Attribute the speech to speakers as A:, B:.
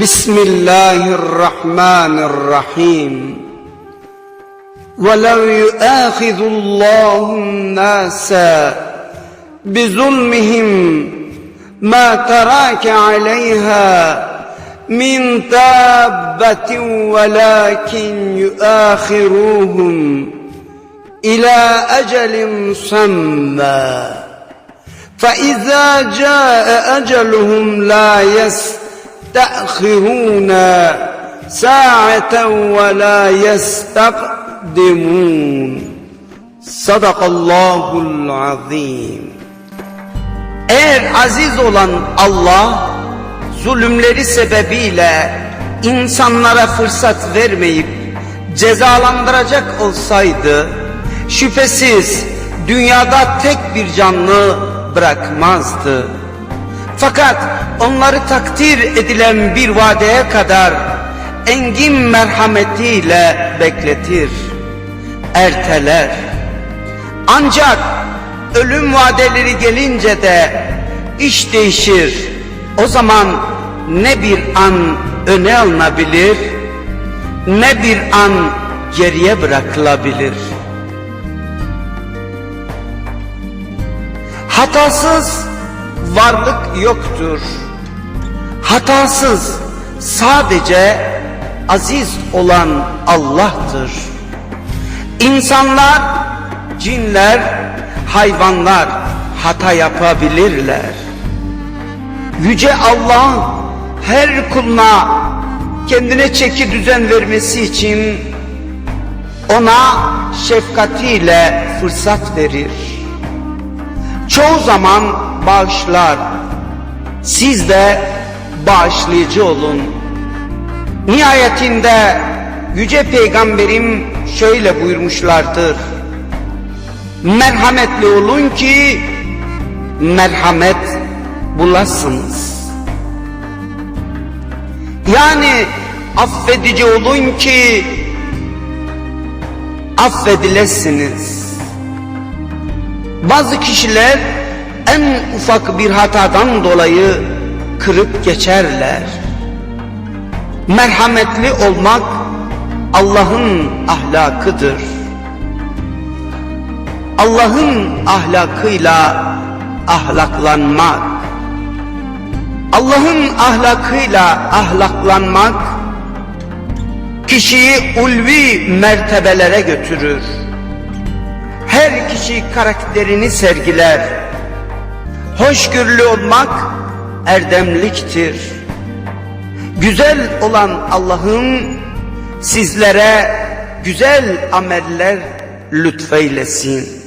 A: بسم الله الرحمن الرحيم. ولو يؤاخذ الله الناس بظلمهم ما تراك عليها من دابة ولكن يؤاخروهم إلى أجل مسمى. فإذا جاء أجلهم لا يستأخرون ساعة ولا يستقدمون صدق الله العظيم Eğer aziz olan Allah zulümleri sebebiyle insanlara fırsat vermeyip cezalandıracak olsaydı şüphesiz dünyada tek bir canlı bırakmazdı. Fakat onları takdir edilen bir vadeye kadar engin merhametiyle bekletir, erteler. Ancak ölüm vadeleri gelince de iş değişir. O zaman ne bir an öne alınabilir ne bir an geriye bırakılabilir. Hatasız varlık yoktur. Hatasız sadece aziz olan Allah'tır. İnsanlar, cinler, hayvanlar hata yapabilirler. Yüce Allah her kuluna kendine çeki düzen vermesi için ona şefkatiyle fırsat verir. Çoğu zaman bağışlar. Siz de bağışlayıcı olun. Nihayetinde Yüce Peygamberim şöyle buyurmuşlardır. Merhametli olun ki merhamet bulasınız. Yani affedici olun ki affedilesiniz. Bazı kişiler en ufak bir hatadan dolayı kırıp geçerler. Merhametli olmak Allah'ın ahlakıdır. Allah'ın ahlakıyla ahlaklanmak Allah'ın ahlakıyla ahlaklanmak kişiyi ulvi mertebelere götürür. Her kişi karakterini sergiler. Hoşgörülü olmak erdemliktir. Güzel olan Allah'ın sizlere güzel ameller lütfeylesin.